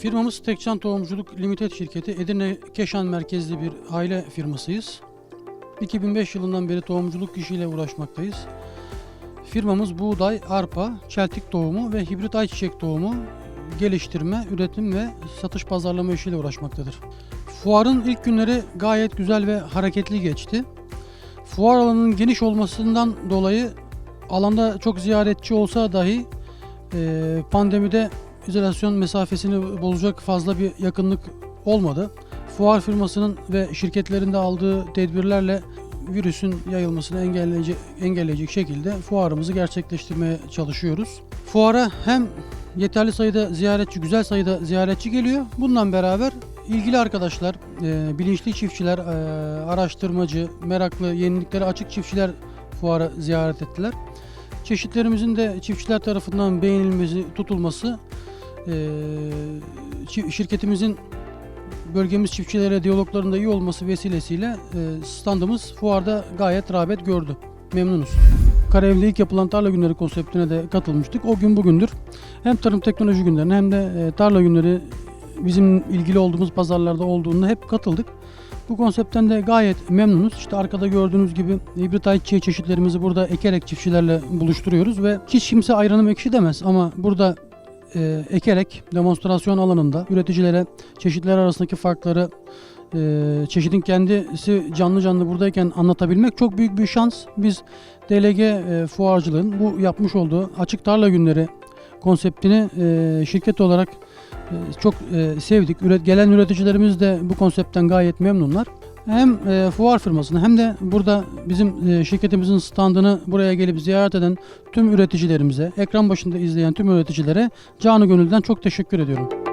Firmamız Tekcan Tohumculuk Limited şirketi Edirne Keşan merkezli bir aile firmasıyız. 2005 yılından beri tohumculuk işiyle uğraşmaktayız. Firmamız buğday, arpa, çeltik tohumu ve hibrit ayçiçek tohumu geliştirme, üretim ve satış pazarlama işiyle uğraşmaktadır. Fuarın ilk günleri gayet güzel ve hareketli geçti. Fuar alanının geniş olmasından dolayı alanda çok ziyaretçi olsa dahi pandemide izolasyon mesafesini bozacak fazla bir yakınlık olmadı. Fuar firmasının ve şirketlerinde aldığı tedbirlerle virüsün yayılmasını engelleyecek, engelleyecek şekilde fuarımızı gerçekleştirmeye çalışıyoruz. Fuara hem yeterli sayıda ziyaretçi, güzel sayıda ziyaretçi geliyor. Bundan beraber ilgili arkadaşlar, e, bilinçli çiftçiler, e, araştırmacı, meraklı, yeniliklere açık çiftçiler fuarı ziyaret ettiler. Çeşitlerimizin de çiftçiler tarafından beğenilmesi, tutulması e, çi- şirketimizin bölgemiz çiftçilere diyaloglarında iyi olması vesilesiyle e, standımız fuarda gayet rağbet gördü. Memnunuz. Karayev'de ilk yapılan tarla günleri konseptine de katılmıştık. O gün bugündür hem tarım teknoloji günlerine hem de e, tarla günleri bizim ilgili olduğumuz pazarlarda olduğunda hep katıldık. Bu konseptten de gayet memnunuz. İşte arkada gördüğünüz gibi hibrit ayçiçeği çeşitlerimizi burada ekerek çiftçilerle buluşturuyoruz ve hiç kimse ayranım ekşi demez ama burada e, ekerek demonstrasyon alanında üreticilere çeşitler arasındaki farkları e, çeşidin kendisi canlı canlı buradayken anlatabilmek çok büyük bir şans. Biz DLG e, fuarcılığın bu yapmış olduğu açık tarla günleri konseptini e, şirket olarak e, çok e, sevdik. Üret, gelen üreticilerimiz de bu konseptten gayet memnunlar. Hem e, fuar firmasını hem de burada bizim e, şirketimizin standını buraya gelip ziyaret eden tüm üreticilerimize, ekran başında izleyen tüm üreticilere canı gönülden çok teşekkür ediyorum.